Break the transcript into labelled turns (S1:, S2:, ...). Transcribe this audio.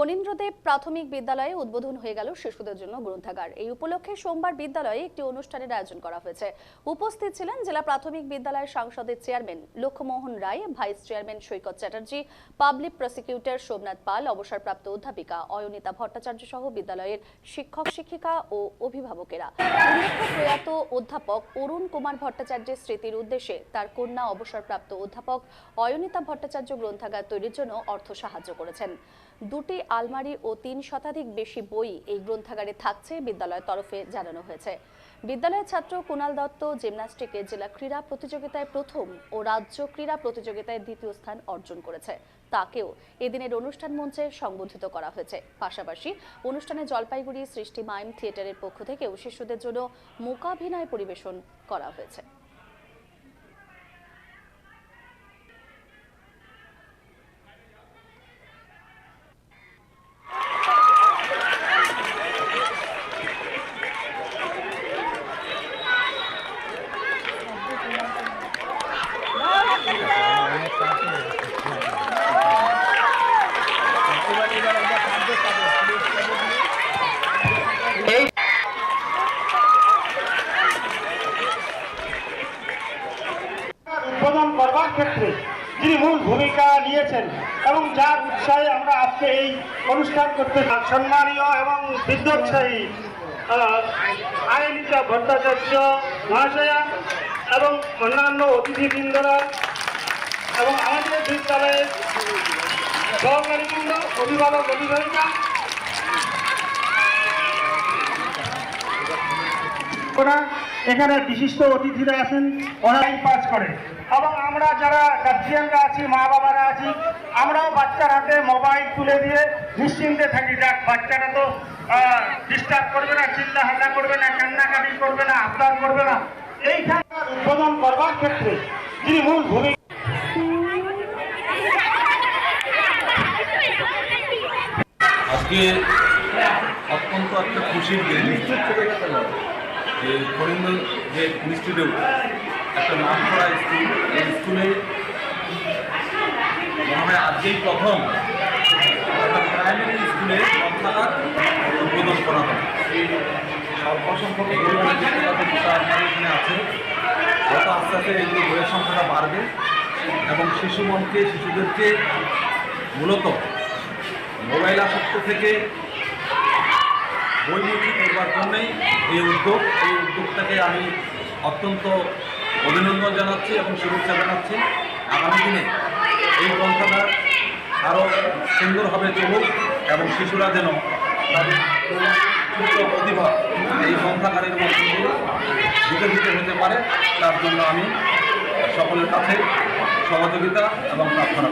S1: ফণীন্দ্রদেব প্রাথমিক বিদ্যালয়ে উদ্বোধন হয়ে গেল শিশুদের জন্য গ্রন্থাগার। এই উপলক্ষে সোমবার বিদ্যালয়ে একটি অনুষ্ঠানের আয়োজন করা হয়েছে। উপস্থিত ছিলেন জেলা প্রাথমিক বিদ্যালয়ের সংসদের chairman Lakshmohan Roy, vice chairman Saikat Chatterjee, public prosecutor Somnath Pal, অবসরপ্রাপ্ত অধ্যাপিকা অয়নিতা ভট্টাচার্য সহ বিদ্যালয়ের শিক্ষক শিক্ষিকা ও অভিভাবকেরা। প্রয়াত অধ্যাপক অরুণ কুমার ভট্টাচার্যের স্মৃতির উদ্দেশ্যে তার কন্যা অবসরপ্রাপ্ত অধ্যাপক অয়নিতা ভট্টাচার্য গ্রন্থাগার তৈরির জন্য অর্থ সাহায্য করেছেন। দুটি আলমারি ও তিন শতাধিক বেশি বই এই গ্রন্থাগারে থাকছে বিদ্যালয়ের তরফে জানানো হয়েছে। বিদ্যালয়ের ছাত্র কুণাল দত্ত জিমন্যাস্টিকে জেলা ক্রীড়া প্রতিযোগিতায় প্রথম ও রাজ্য ক্রীড়া প্রতিযোগিতায় দ্বিতীয় স্থান অর্জন করেছে। তাকেও এদিনের অনুষ্ঠান মঞ্চে সংবর্ধিত করা হয়েছে। পাশাপাশি অনুষ্ঠানে জলপাইগুড়ি সৃষ্টি মাইম থিয়েটারের পক্ষ থেকেও শিশুদের জন্য মূকাভিনয় পরিবেশন করা হয়েছে
S2: উদ্বোধন করবার ক্ষেত্রে যিনি মূল ভূমিকা নিয়েছেন এবং যার উৎসাহে আমরা আজকে এই অনুষ্ঠান করতে সম্মানীয় এবং বিদ্যোৎসাহী আয়নিতা ভট্টাচার্য মহাশয়া এবং অন্যান্য অতিথিবৃন্দরা এবং আমাদের বিদ্যালয়ের সহকারীবৃন্দ, অভিভাবক, অভিভাবিকা। ওরা এখানে বিশিষ্ট অতিথিরা আছেন ওরাই পাস করে। এবং আমরা যারা গার্জিয়ানরা আছি, মা বাবারা আছি, আমরাও বাচ্চার হাতে মোবাইল তুলে দিয়ে নিশ্চিন্তে থাকি। যাক, বাচ্চারা তো ডিস্টার্ব করবে না চিন্তা ভাবনা করবে না, কান্নাকাটি করবে না, আবদার করবে না। এইখানে উদ্বোধন করবার ক্ষেত্রে যিনি মূল ভূমিকা
S3: আজকে অত্যন্ত একটা খুশির দিন। যে ফরিন্দ যে ইনস্টিটিউট একটা নাম করা স্কুল, এই স্কুলে মনে হয় আজকেই প্রথম একটা প্রাইমারি স্কুলে গ্রন্থাগার উদ্বোধন করা হবে স্বল্প সংখ্যক এখানে আছে। হয়তো আস্তে আস্তে এগুলো বইয়ের সংখ্যাটা বাড়বে এবং শিশু মনকে, শিশুদেরকে মূলত মোবাইল আসক্ত থেকে বইমুখী করবার জন্যই এই উদ্যোগ, এই উদ্যোগটাকে আমি অত্যন্ত অভিনন্দন জানাচ্ছি এবং শুভেচ্ছা জানাচ্ছি। আগামী দিনে এই গ্রন্থাগার আরও সুন্দরভাবে চলুক এবং শিশুরা যেন তাদের প্রতিভা এই গ্রন্থাগারের মধ্যে বিকশিত হতে পারে, তার জন্য আমি সকলের কাছে সহযোগিতা এবং প্রার্থনা